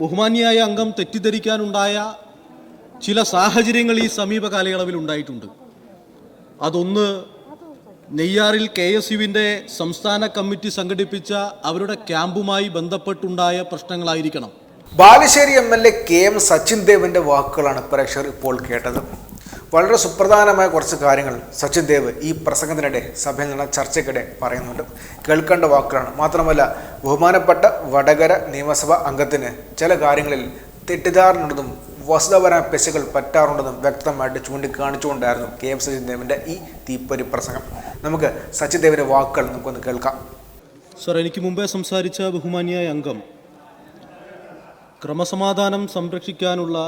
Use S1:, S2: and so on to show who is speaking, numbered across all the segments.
S1: ബഹുമാന്യായ അംഗം തെറ്റിദ്ധരിക്കാനുണ്ടായ ചില സാഹചര്യങ്ങൾ ഈ സമീപ കാലയളവിൽ ഉണ്ടായിട്ടുണ്ട്. അതൊന്ന് നെയ്യാറിൽ കെ എസ് യുവിന്റെ സംസ്ഥാന കമ്മിറ്റി സംഘടിപ്പിച്ച അവരുടെ ക്യാമ്പുമായി ബന്ധപ്പെട്ടുണ്ടായ പ്രശ്നങ്ങളായിരിക്കണം.
S2: Balussery M L A K M Sachin ദേവിന്റെ വാക്കുകളാണ് പ്രേക്ഷകർ ഇപ്പോൾ കേട്ടത്. വളരെ സുപ്രധാനമായ കുറച്ച് കാര്യങ്ങൾ സച്ചിൻ ദേവ് ഈ പ്രസംഗത്തിനിടെ സഭയിൽ നടന്ന ചർച്ചയ്ക്കിടെ പറയുന്നുണ്ട്. കേൾക്കേണ്ട വാക്കുകളാണ്. മാത്രമല്ല ബഹുമാനപ്പെട്ട വടകര നിയമസഭാ അംഗത്തിന് ചില കാര്യങ്ങളിൽ തെറ്റിദ്ധാരണയുണ്ടെന്നും വസ്തുതപരമായ പെശകൾ പറ്റാറുണ്ടെന്നും വ്യക്തമായിട്ട് ചൂണ്ടിക്കാണിച്ചുകൊണ്ടായിരുന്നു കെ എം സച്ചിൻ ദേവിന്റെ ഈ തീപ്പൊരി പ്രസംഗം. നമുക്ക് സച്ചിൻ ദേവിന്റെ വാക്കുകൾ നമുക്കൊന്ന് കേൾക്കാം.
S1: സർ എനിക്ക് മുമ്പേ സംസാരിച്ച ബഹുമാനിയായ അംഗം ക്രമസമാധാനം സംരക്ഷിക്കാനുള്ള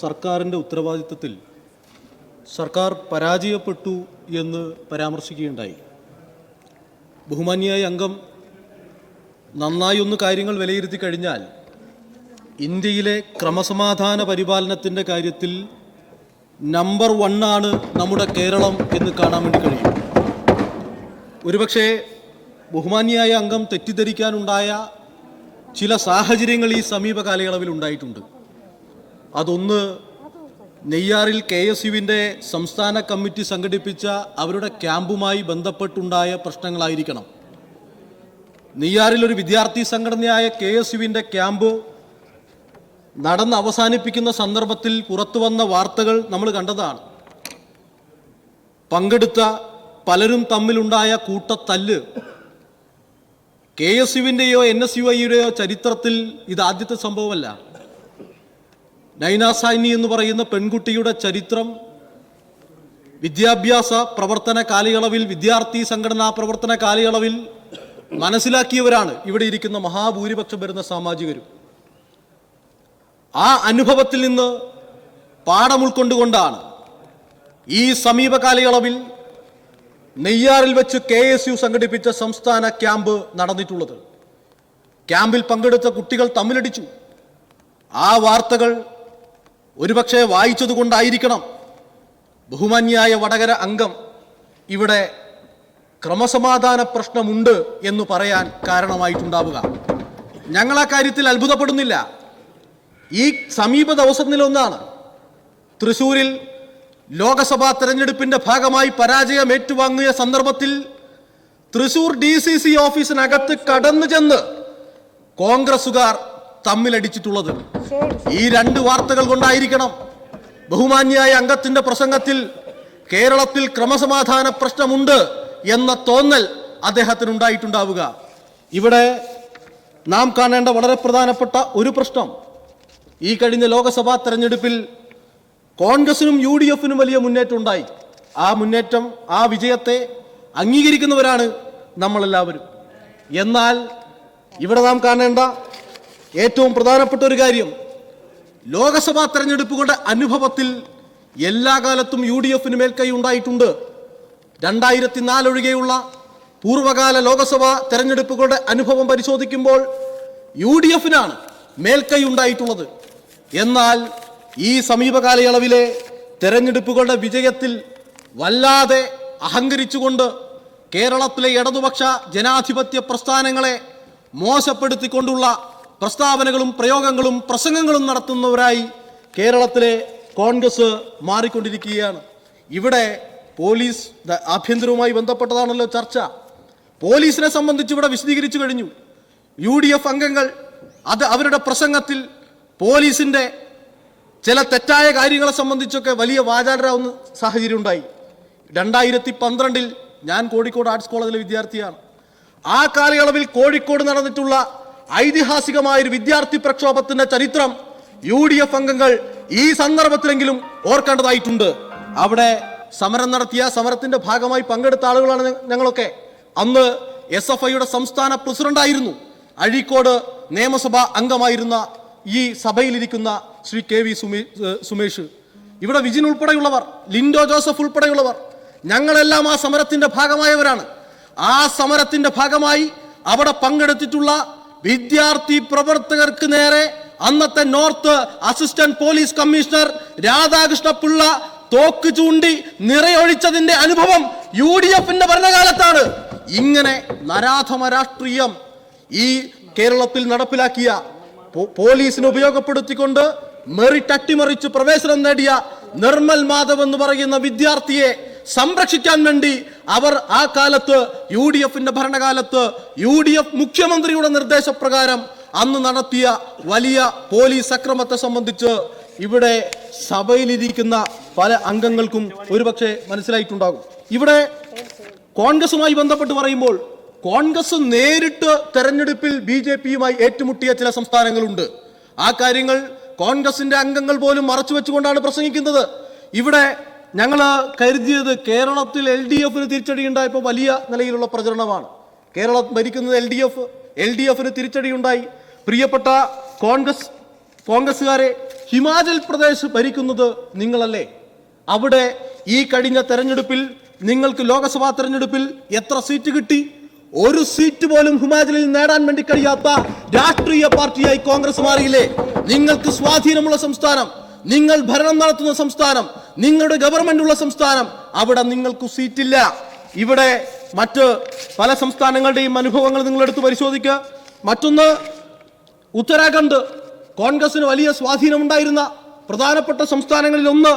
S1: സർക്കാരിന്റെ ഉത്തരവാദിത്വത്തിൽ സർക്കാർ പരാജയപ്പെട്ടു എന്ന് പരാമർശിക്കുകയുണ്ടായി. ബഹുമാനിയായ അംഗം നന്നായി ഒന്ന് കാര്യങ്ങൾ വിലയിരുത്തി കഴിഞ്ഞാൽ ഇന്ത്യയിലെ ക്രമസമാധാന പരിപാലനത്തിന്റെ കാര്യത്തിൽ നമ്പർ വണ്ണാണ് നമ്മുടെ കേരളം എന്ന് കാണാൻ വേണ്ടി കഴിയും. ഒരുപക്ഷെ ബഹുമാന്യായ അംഗം തെറ്റിദ്ധരിക്കാനുണ്ടായ ചില സാഹചര്യങ്ങൾ ഈ സമീപകാലയളവിൽ ഉണ്ടായിട്ടുണ്ട്. അതൊന്ന് നെയ്യാറിൽ കെ എസ് യുവിന്റെ സംസ്ഥാന കമ്മിറ്റി സംഘടിപ്പിച്ച അവരുടെ ക്യാമ്പുമായി ബന്ധപ്പെട്ടുണ്ടായ പ്രശ്നങ്ങളായിരിക്കണം. നെയ്യാറിൽ ഒരു വിദ്യാർത്ഥി സംഘടനയായ കെ എസ് യുവിന്റെ ക്യാമ്പ് നടന്ന് അവസാനിപ്പിക്കുന്ന സന്ദർഭത്തിൽ പുറത്തു വന്ന വാർത്തകൾ നമ്മൾ കണ്ടതാണ്. പങ്കെടുത്ത പലരും തമ്മിലുണ്ടായ കൂട്ടത്തല്ല്. കെ എസ് യുവിന്റെയോ എൻ എസ് യു ഐയുടെയോ ചരിത്രത്തിൽ ഇത് ആദ്യത്തെ സംഭവമല്ല. നൈന സൈനി എന്ന് പറയുന്ന പെൺകുട്ടിയുടെ ചരിത്രം വിദ്യാഭ്യാസ പ്രവർത്തന കാലയളവിൽ വിദ്യാർത്ഥി സംഘടനാ പ്രവർത്തന കാലയളവിൽ മനസ്സിലാക്കിയവരാണ് ഇവിടെ ഇരിക്കുന്ന മഹാഭൂരിപക്ഷം വരുന്ന സാമാജികരും. ആ അനുഭവത്തിൽ നിന്ന് പാഠം ഉൾക്കൊണ്ടുകൊണ്ടാണ് ഈ സമീപകാലയളവിൽ നെയ്യാറിൽ വെച്ച് കെ എസ് യു സംഘടിപ്പിച്ച സംസ്ഥാന ക്യാമ്പ് നടന്നിട്ടുള്ളത്. ക്യാമ്പിൽ പങ്കെടുത്ത കുട്ടികൾ തമ്മിലടിച്ചു. ആ വാർത്തകൾ ഒരുപക്ഷെ വായിച്ചതുകൊണ്ടായിരിക്കണം ബഹുമാന്യായ വടകര അംഗം ഇവിടെ ക്രമസമാധാന പ്രശ്നമുണ്ട് എന്ന് പറയാൻ കാരണമായിട്ടുണ്ടാവുക. ഞങ്ങൾ ആ കാര്യത്തിൽ അത്ഭുതപ്പെടുന്നില്ല. ഈ സമീപ ദിവസങ്ങളിലൊന്നാണ് തൃശൂരിൽ ലോകസഭാ തെരഞ്ഞെടുപ്പിന്റെ ഭാഗമായി പരാജയം ഏറ്റുവാങ്ങിയ സന്ദർഭത്തിൽ തൃശൂർ ഡി സി സി ഓഫീസിനകത്ത് കടന്നു ചെന്ന് കോൺഗ്രസുകാർ തമ്മിലടിച്ചിട്ടുള്ളത്. ഈ രണ്ട് വാർത്തകൾ കൊണ്ടായിരിക്കണം. ബഹുമാന്യായ അംഗത്തിന്റെ പ്രസംഗത്തിൽ കേരളത്തിൽ ക്രമസമാധാന പ്രശ്നമുണ്ട് എന്ന തോന്നൽ അദ്ദേഹത്തിന് ഉണ്ടായിട്ടുണ്ടാവുക ഇവിടെ നാം കാണേണ്ട വളരെ പ്രധാനപ്പെട്ട ഒരു പ്രശ്നം. ഈ കഴിഞ്ഞ ലോക്സഭാ തെരഞ്ഞെടുപ്പിൽ കോൺഗ്രസിനും യു ഡി എഫിനും വലിയ മുന്നേറ്റം ഉണ്ടായി. ആ മുന്നേറ്റം ആ വിജയത്തെ അംഗീകരിക്കുന്നവരാണ് നമ്മളെല്ലാവരും. എന്നാൽ ഇവിടെ നാം കാണേണ്ട ഏറ്റവും പ്രധാനപ്പെട്ട ഒരു കാര്യം ലോകസഭാ തെരഞ്ഞെടുപ്പുകളുടെ അനുഭവത്തിൽ എല്ലാ കാലത്തും യു ഡി എഫിന് മേൽക്കൈ ഉണ്ടായിട്ടുണ്ട്. രണ്ടായിരത്തി നാലൊഴികെയുള്ള പൂർവകാല ലോകസഭാ തെരഞ്ഞെടുപ്പുകളുടെ അനുഭവം പരിശോധിക്കുമ്പോൾ യു ഡി എഫിനാണ് മേൽക്കൈ ഉണ്ടായിട്ടുള്ളത് എന്നാൽ ഈ സമീപകാലയളവിലെ തെരഞ്ഞെടുപ്പുകളുടെ വിജയത്തിൽ വല്ലാതെ അഹങ്കരിച്ചുകൊണ്ട് കേരളത്തിലെ ഇടതുപക്ഷ ജനാധിപത്യ പ്രസ്ഥാനങ്ങളെ മോശപ്പെടുത്തിക്കൊണ്ടുള്ള പ്രസ്താവനകളും പ്രയോഗങ്ങളും പ്രസംഗങ്ങളും നടത്തുന്നവരായി കേരളത്തിലെ കോൺഗ്രസ് മാറിക്കൊണ്ടിരിക്കുകയാണ്. ഇവിടെ പോലീസ് ആഭ്യന്തരവുമായി ബന്ധപ്പെട്ടതാണല്ലോ ചർച്ച. പോലീസിനെ സംബന്ധിച്ച് ഇവിടെ വിശദീകരിച്ചു കഴിഞ്ഞു. യു ഡി എഫ് അംഗങ്ങൾ അത് അവരുടെ പ്രസംഗത്തിൽ പോലീസിന്റെ ചില തെറ്റായ കാര്യങ്ങളെ സംബന്ധിച്ചൊക്കെ വലിയ വാചാടരാവുന്ന സാഹചര്യം ഉണ്ടായി. രണ്ടായിരത്തി പന്ത്രണ്ടിൽ ഞാൻ കോഴിക്കോട് ആർട്സ് കോളേജിലെ വിദ്യാർത്ഥിയാണ്. ആ കാലയളവിൽ കോഴിക്കോട് നടന്നിട്ടുള്ള ഐതിഹാസികമായ ഒരു വിദ്യാർത്ഥി പ്രക്ഷോഭത്തിന്റെ ചരിത്രം യു ഡി എഫ് അംഗങ്ങൾ ഈ സന്ദർഭത്തിലെങ്കിലും ഓർക്കേണ്ടതായിട്ടുണ്ട്. അവിടെ സമരം നടത്തിയ സമരത്തിന്റെ ഭാഗമായി പങ്കെടുത്ത ആളുകളാണ് ഞങ്ങളൊക്കെ. അന്ന് എസ് എഫ് ഐയുടെ സംസ്ഥാന പ്രസിഡന്റായിരുന്നു അഴീക്കോട് നിയമസഭാ അംഗമായിരുന്ന ഈ സഭയിലിരിക്കുന്ന ശ്രീ കെ വി സുമേഷ്. ഇവിടെ വിജിൻ ഉൾപ്പെടെയുള്ളവർ ലിൻഡോ ജോസഫ് ഉൾപ്പെടെയുള്ളവർ ഞങ്ങളെല്ലാം ആ സമരത്തിന്റെ ഭാഗമായവരാണ്. ആ സമരത്തിന്റെ ഭാഗമായി അവിടെ പങ്കെടുത്തിട്ടുള്ള വിദ്യാർത്ഥി പ്രവർത്തകർക്ക് നേരെ അന്നത്തെ north assistant police commissioner Radhakrishna Pillai തോക്ക് ചൂണ്ടി നിറയൊഴിച്ചതിന്റെ അനുഭവം യു ഡി എഫിന്റെ ഭരണകാലത്താണ്. ഇങ്ങനെ നരാധമ രാഷ്ട്രീയം ഈ കേരളത്തിൽ നടപ്പിലാക്കിയ പോലീസിനെ ഉപയോഗപ്പെടുത്തിക്കൊണ്ട് മെറിറ്റ് അട്ടിമറിച്ച് പ്രവേശനം നേടിയ നിർമ്മൽ മാധവ് എന്ന് പറയുന്ന വിദ്യാർത്ഥിയെ സംരക്ഷിക്കാൻ വേണ്ടി അവർ ആ കാലത്ത് യു ഡി എഫിന്റെ ഭരണകാലത്ത് യു ഡി എഫ് മുഖ്യമന്ത്രിയുടെ നിർദ്ദേശപ്രകാരം അന്ന് നടത്തിയ വലിയ പോലീസ് അക്രമത്തെ സംബന്ധിച്ച് ഇവിടെ സഭയിലിരിക്കുന്ന പല അംഗങ്ങൾക്കും ഒരുപക്ഷെ മനസ്സിലായിട്ടുണ്ടാകും. ഇവിടെ കോൺഗ്രസുമായി ബന്ധപ്പെട്ട് പറയുമ്പോൾ കോൺഗ്രസ് നേരിട്ട് തെരഞ്ഞെടുപ്പിൽ ബി ജെ പിയുമായി ഏറ്റുമുട്ടിയ ചില സംസ്ഥാനങ്ങളുണ്ട്. ആ കാര്യങ്ങൾ കോൺഗ്രസിന്റെ അംഗങ്ങൾ പോലും മറച്ചു വെച്ചുകൊണ്ടാണ് പ്രസംഗിക്കുന്നത്. ഇവിടെ ഞങ്ങൾ കരുതിയത് കേരളത്തിൽ എൽ ഡി എഫിന് തിരിച്ചടി ഉണ്ടായപ്പോൾ വലിയ നിലയിലുള്ള പ്രചരണമാണ്. കേരളം ഭരിക്കുന്നത് L D F. L D എഫിന് തിരിച്ചടിയുണ്ടായി. പ്രിയപ്പെട്ട കോൺഗ്രസ് കോൺഗ്രസ്സുകാരെ ഹിമാചൽ പ്രദേശ് ഭരിക്കുന്നത് നിങ്ങളല്ലേ? അവിടെ ഈ കഴിഞ്ഞ തെരഞ്ഞെടുപ്പിൽ നിങ്ങൾക്ക് ലോക്സഭാ തെരഞ്ഞെടുപ്പിൽ എത്ര സീറ്റ് കിട്ടി? ഒരു സീറ്റ് പോലും ഹിമാചലിൽ നേടാൻ വേണ്ടി കഴിയാത്ത രാഷ്ട്രീയ പാർട്ടിയായി കോൺഗ്രസ് മാറിയില്ലേ? നിങ്ങൾക്ക് സ്വാധീനമുള്ള സംസ്ഥാനം നിങ്ങൾ ഭരണം നടത്തുന്ന സംസ്ഥാനം നിങ്ങളുടെ ഗവൺമെന്റ് ഉള്ള സംസ്ഥാനം അവിടെ നിങ്ങൾക്ക് സീറ്റില്ല. ഇവിടെ മറ്റ് പല സംസ്ഥാനങ്ങളുടെയും അനുഭവങ്ങൾ നിങ്ങൾ എടുത്ത് പരിശോധിക്കുക. മറ്റൊന്ന് ഉത്തരാഖണ്ഡ്. കോൺഗ്രസിന് വലിയ സ്വാധീനമുണ്ടായിരുന്ന പ്രധാനപ്പെട്ട സംസ്ഥാനങ്ങളിൽ ഒന്ന്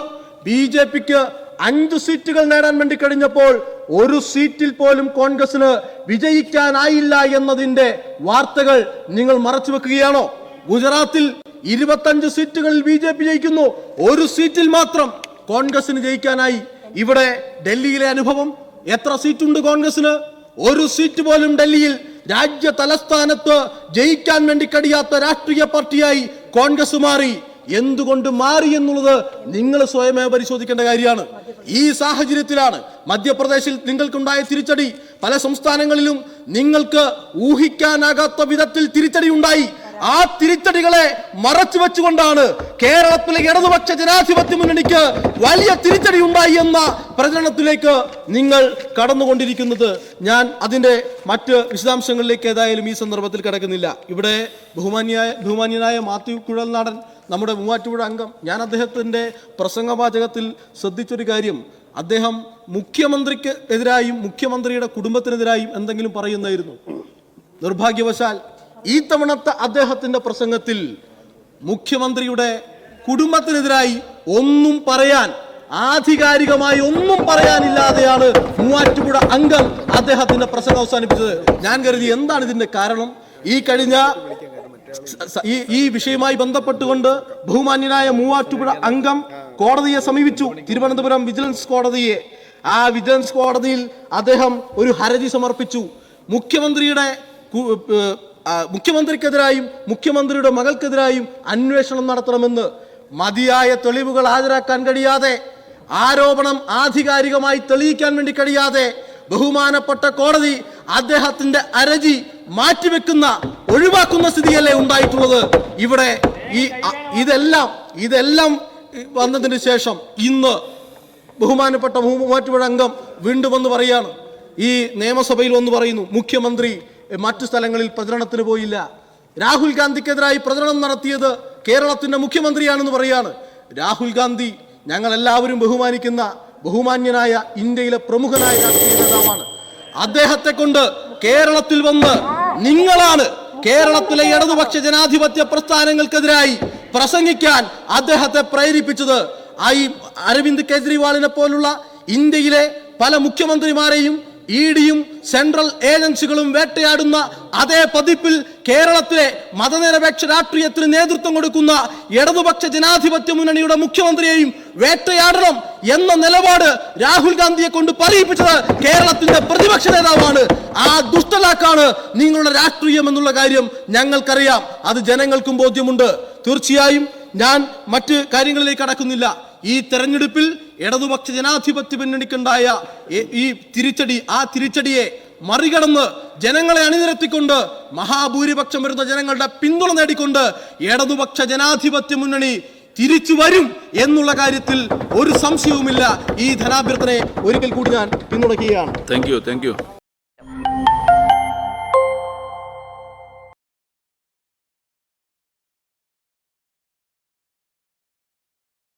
S1: ബി ജെ പിക്ക് അഞ്ച് സീറ്റുകൾ നേടാൻ വേണ്ടി കഴിഞ്ഞപ്പോൾ ഒരു സീറ്റിൽ പോലും കോൺഗ്രസിന് വിജയിക്കാനായില്ല എന്നതിന്റെ വാർത്തകൾ നിങ്ങൾ മറച്ചു വെക്കുകയാണോ? ഗുജറാത്തിൽ ഇരുപത്തഞ്ച് സീറ്റുകളിൽ ബി ജെ പി ജയിക്കുന്നു. ഒരു സീറ്റിൽ മാത്രം കോൺഗ്രസിന് ജയിക്കാനായി. ഇവിടെ ഡൽഹിയിലെ അനുഭവം എത്ര സീറ്റുണ്ട് കോൺഗ്രസിന്? ഒരു സീറ്റ് പോലും ഡൽഹിയിൽ രാജ്യ തലസ്ഥാനത്ത് ജയിക്കാൻ വേണ്ടി കഴിയാത്ത രാഷ്ട്രീയ പാർട്ടിയായി കോൺഗ്രസ് മാറി. എന്തുകൊണ്ട് മാറി എന്നുള്ളത് നിങ്ങൾ സ്വയമേ പരിശോധിക്കേണ്ട കാര്യമാണ്. ഈ സാഹചര്യത്തിലാണ് മധ്യപ്രദേശിൽ നിങ്ങൾക്കുണ്ടായ തിരിച്ചടി. പല സംസ്ഥാനങ്ങളിലും നിങ്ങൾക്ക് ഊഹിക്കാനാകാത്ത വിധത്തിൽ തിരിച്ചടി ഉണ്ടായി. ആ തിരിച്ചടികളെ മറച്ചു വെച്ചുകൊണ്ടാണ് കേരളത്തിലെ ഇടതുപക്ഷ ജനാധിപത്യ മുന്നണിക്ക് വലിയ തിരിച്ചടി ഉണ്ടായി എന്ന പ്രചരണത്തിലേക്ക് നിങ്ങൾ കടന്നുകൊണ്ടിരിക്കുന്നത്. ഞാൻ അതിന്റെ മറ്റ് വിശദാംശങ്ങളിലേക്ക് ഏതായാലും ഈ സന്ദർഭത്തിൽ കിടക്കുന്നില്ല. ഇവിടെ ബഹുമാന്യായ ബഹുമാന്യനായ മാത്യു കുഴൽനാടൻ നമ്മുടെ മൂവാറ്റുപുഴ അംഗം. ഞാൻ അദ്ദേഹത്തിന്റെ പ്രസംഗവാചകത്തിൽ ശ്രദ്ധിച്ചൊരു കാര്യം. അദ്ദേഹം മുഖ്യമന്ത്രിക്ക് എതിരായും മുഖ്യമന്ത്രിയുടെ കുടുംബത്തിനെതിരായും എന്തെങ്കിലും പറയുന്നായിരുന്നു നിർഭാഗ്യവശാൽ ഈ തവണത്തെ അദ്ദേഹത്തിന്റെ പ്രസംഗത്തിൽ മുഖ്യമന്ത്രിയുടെ കുടുംബത്തിനെതിരായി ഒന്നും പറയാൻ ആധികാരികമായി ഒന്നും പറയാനില്ലാതെയാണ് മൂവാറ്റുപുഴ അംഗം അദ്ദേഹത്തിന്റെ പ്രസംഗം അവസാനിപ്പിച്ചത്. ഞാൻ കരുതി എന്താണ് ഇതിന്റെ കാരണം? ഈ കഴിഞ്ഞ ഈ ഈ വിഷയവുമായി ബന്ധപ്പെട്ടുകൊണ്ട് ബഹുമാന്യനായ മൂവാറ്റുപുഴ അംഗം കോടതിയെ സമീപിച്ചു. തിരുവനന്തപുരം വിജിലൻസ് കോടതിയെ. ആ വിജിലൻസ് കോടതിയിൽ അദ്ദേഹം ഒരു ഹരജി സമർപ്പിച്ചു. മുഖ്യമന്ത്രിയുടെ മുഖ്യമന്ത്രിക്കെതിരായും മുഖ്യമന്ത്രിയുടെ മകൾക്കെതിരായും അന്വേഷണം നടത്തണമെന്ന് മതിയായ തെളിവുകൾ ഹാജരാക്കാൻ കഴിയാതെ ആരോപണം ആധികാരികമായി തെളിയിക്കാൻ വേണ്ടി കഴിയാതെ ബഹുമാനപ്പെട്ട കോടതി അദ്ദേഹത്തിന്റെ അരജി മാറ്റിവെക്കുന്ന ഒഴിവാക്കുന്ന സ്ഥിതിയല്ലേ ഉണ്ടായിട്ടുള്ളത്. ഇവിടെ ഈ ഇതെല്ലാം ഇതെല്ലാം വന്നതിന് ശേഷം ഇന്ന് ബഹുമാനപ്പെട്ട മൂവാറ്റുപുഴ അംഗം വീണ്ടും വന്ന് പറയാണ്. ഈ നിയമസഭയിൽ വന്ന് പറയുന്നു മുഖ്യമന്ത്രി മറ്റു സ്ഥലങ്ങളിൽ പ്രചരണത്തിന് പോയില്ല. രാഹുൽ ഗാന്ധിക്കെതിരായി പ്രചരണം നടത്തിയത് കേരളത്തിന്റെ മുഖ്യമന്ത്രിയാണെന്ന് പറയാണ്. രാഹുൽ ഗാന്ധി ഞങ്ങളെല്ലാവരും ബഹുമാനിക്കുന്ന ബഹുമാന്യനായ ഇന്ത്യയിലെ പ്രമുഖനായ രാഷ്ട്രീയ നേതാവാണ്. അദ്ദേഹത്തെ കൊണ്ട് കേരളത്തിൽ വന്ന് നിങ്ങളാണ് കേരളത്തിലെ ഇടതുപക്ഷ ജനാധിപത്യ പ്രസ്ഥാനങ്ങൾക്കെതിരായി പ്രസംഗിക്കാൻ അദ്ദേഹത്തെ പ്രേരിപ്പിച്ചത്. ഐ അരവിന്ദ് കെജ്രിവാളിനെ പോലുള്ള ഇന്ത്യയിലെ പല മുഖ്യമന്ത്രിമാരെയും ഇ ഡിയും സെൻട്രൽ ഏജൻസികളും വേട്ടയാടുന്ന അതേ പതിപ്പിൽ കേരളത്തിലെ മതനിരപേക്ഷ രാഷ്ട്രീയത്തിന് നേതൃത്വം കൊടുക്കുന്ന ഇടതുപക്ഷ ജനാധിപത്യ മുന്നണിയുടെ മുഖ്യമന്ത്രിയെയും വേട്ടയാടണം എന്ന നിലപാട് രാഹുൽ ഗാന്ധിയെ കൊണ്ട് പറയിപ്പിച്ചത് കേരളത്തിന്റെ പ്രതിപക്ഷ നേതാവാണ്. ആ ദുഷ്ടലാക്കാണ് നിങ്ങളുടെ രാഷ്ട്രീയം എന്നുള്ള കാര്യം ഞങ്ങൾക്കറിയാം. അത് ജനങ്ങൾക്കും ബോധ്യമുണ്ട്. തീർച്ചയായും ഞാൻ മറ്റ് കാര്യങ്ങളിലേക്ക് കടക്കുന്നില്ല. ഈ തെരഞ്ഞെടുപ്പിൽ ഇടതുപക്ഷ ജനാധിപത്യ മുന്നണിക്കുണ്ടായ ഈ- ഈ തിരിച്ചടി ആ തിരിച്ചടിയെ മറികടന്ന് ജനങ്ങളെ അണിനിരത്തിക്കൊണ്ട് മഹാഭൂരിപക്ഷം വരുന്ന ജനങ്ങളുടെ പിന്തുണ നേടിക്കൊണ്ട് ഇടതുപക്ഷ ജനാധിപത്യ മുന്നണി തിരിച്ചു വരും എന്നുള്ള കാര്യത്തിൽ ഒരു സംശയവുമില്ല. ഈ ധനാഭ്യർത്ഥനയെ ഒരിക്കൽ കൂടി ഞാൻ പിന്തുണയ്ക്കുകയാണ്.
S3: Thank you thank you